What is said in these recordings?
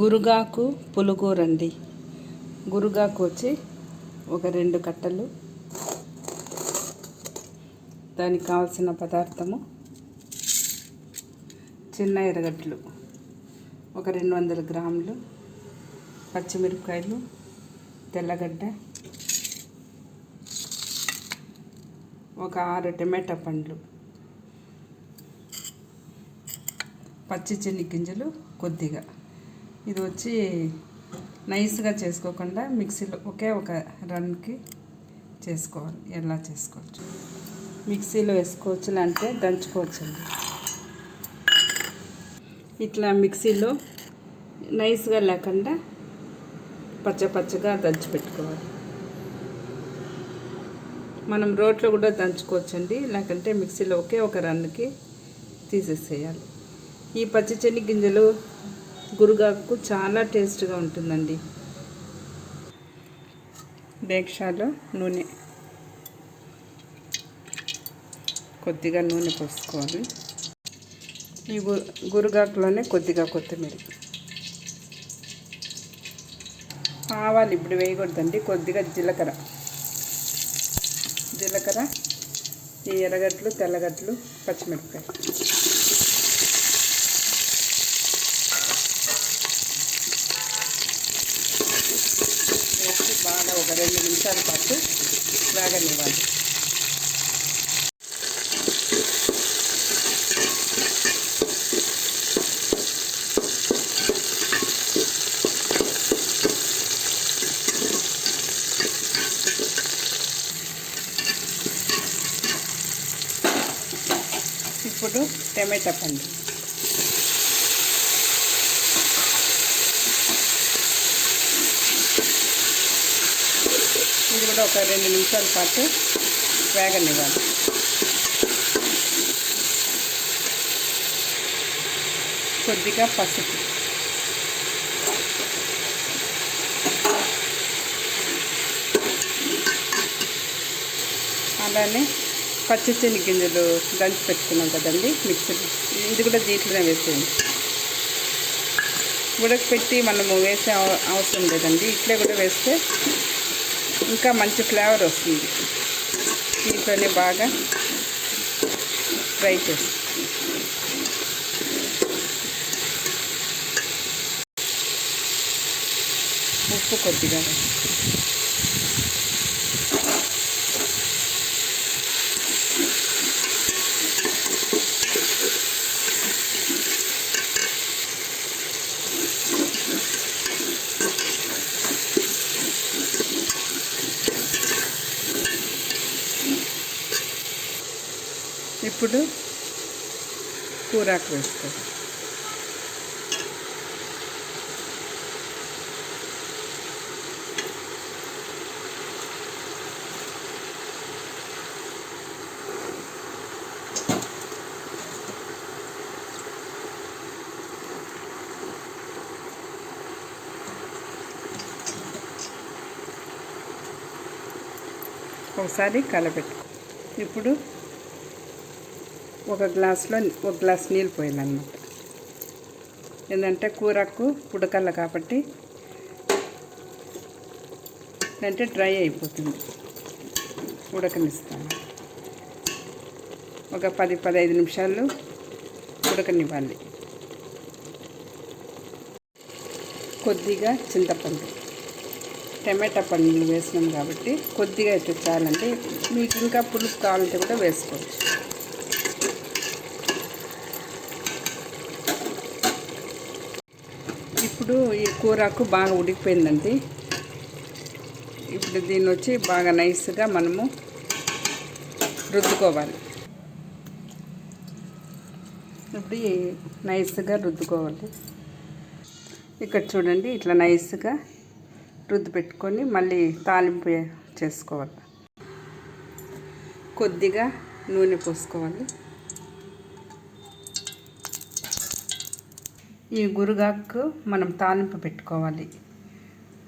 గురుగాకు పులుగూరండి గురుగాకు వచ్చి ఒక రెండు కట్టలు. దానికి కావాల్సిన పదార్థము చిన్న ఎర్రగడ్డలు. ఒక రెండు వందల గ్రాములు పచ్చిమిరపకాయలు తెల్లగడ్డ ఒక ఆరు టమాటా పండ్లు పచ్చి చిన్ని గింజలు కొద్దిగా. ఇది వచ్చి నైస్గా చేసుకోకుండా మిక్సీలో ఒకే ఒక రన్కి చేసుకోవాలి ఎలా చేసుకోవచ్చు. మిక్సీలో వేసుకోవచ్చు అంటే దంచుకోవచ్చండి. ఇట్లా మిక్సీలో నైస్గా లేకుండా పచ్చ పచ్చగా దంచి పెట్టుకోవాలి. మనం రోట్లో కూడా దంచుకోవచ్చండి లేకంటే మిక్సీలో ఒకే ఒక రన్నుకి తీసేసేయాలి. ఈ పచ్చి చెన్ని గింజలు గురుగాకు చాలా టేస్ట్గా ఉంటుందండి. డేక్షాలో నూనె. కొద్దిగా నూనె పోసుకోవాలి. ఈ గురుగాకులోనే కొద్దిగా కొత్తిమీర. ఆవాలు ఇప్పుడు వేయకూడదండి కొద్దిగా జీలకర్ర. జీలకర్ర ఈ ఎర్రగడ్డలు తెల్లగడ్డలు పచ్చిమిరపకాయ వేసి బాగా ఒక రెండు నిమిషాల పాటు వేగనివ్వాలి ఇప్పుడు టమాటా పండు. కూడా ఒక రెండు నిమిషాల పాటు వేగనివ్వాలి. కొద్దిగా పసుపు. అలానే పచ్చి చెన్ని గింజలు దంచి పెట్టుకున్నాం కదండి మిక్సర్ ఇది కూడా దీంట్లోనే వేసేయండి. ఉడకపెట్టి మనము వేసే అవసరం లేదండి. ఇట్లే కూడా వేస్తే ఇంకా మంచి ఫ్లేవర్ వస్తుంది దీంట్లోనే బాగా ఫ్రై చేసి ఉప్పు కొద్దిగా ఇప్పుడు కూరాకు వేసుకోవాలి ఒకసారి కలపెట్టు ఇప్పుడు ఒక గ్లాస్లో ఒక గ్లాస్ నీళ్ళు పోయాలన్నమాట ఏంటంటే కూరకు ఉడకల్ల కాబట్టి అంటే డ్రై అయిపోతుంది. ఉడకనిస్తాను. ఒక పది పదహైదు నిమిషాలు ఉడకనివ్వాలి. కొద్దిగా చింతపండు. టమాటా పండు వేసినాం కాబట్టి కొద్దిగా అయితే చాలండి. మీకు ఇంకా పులుపు కావాలంటే కూడా వేసుకోవచ్చు. ఇప్పుడు ఈ కూరకు బాగా ఉడికిపోయిందండి. ఇప్పుడు దీన్ని వచ్చి బాగా నైస్గా మనము రుద్దుకోవాలి. ఇప్పుడు నైస్గా రుద్దుకోవాలి. ఇక్కడ చూడండి ఇట్లా నైస్గా రుద్దు పెట్టుకొని మళ్ళీ తాలింపు చేసుకోవాలి. కొద్దిగా నూనె పోసుకోవాలి. ఈ గురుగాకు మనం తాలింపు పెట్టుకోవాలి.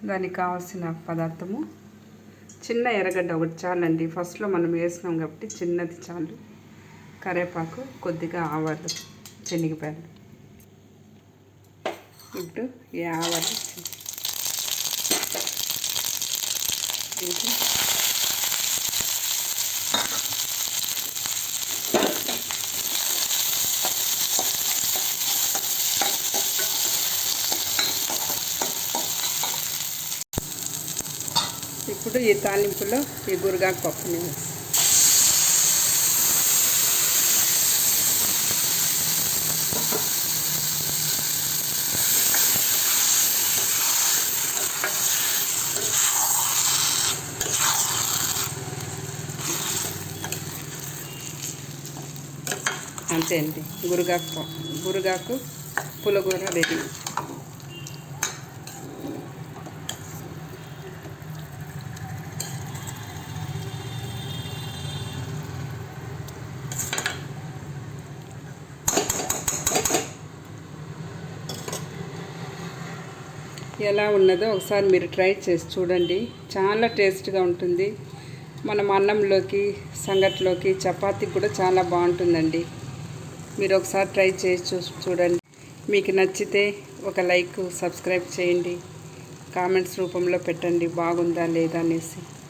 దానికి కావాల్సిన పదార్థము చిన్న ఎర్రగడ్డ ఒకటి చాలండి. ఫస్ట్లో మనం వేసినాం కాబట్టి చిన్నది చాలు. కరేపాకు కొద్దిగా ఆవాలు శనగపాయలు ఇప్పుడు ఈ ఆవాలు ఇంకా ఇప్పుడు ఈ తాలింపులో ఈ గురగాకు పప్పుని వేస్తాం అంతే అండి. గురుగాకు గురుగాకు పులగూర రెడీ ఎలా ఉన్నదో ఒకసారి మీరు ట్రై చేసి చూడండి. చాలా టేస్ట్గా ఉంటుంది. మనం అన్నంలోకి సంగట్లోకి చపాతీకి కూడా చాలా బాగుంటుందండి. మీరు ఒకసారి ట్రై చేసి చూ చూడండి. మీకు నచ్చితే ఒక లైక్ సబ్స్క్రైబ్ చేయండి. కామెంట్స్ రూపంలో పెట్టండి. బాగుందా లేదా అనేసి.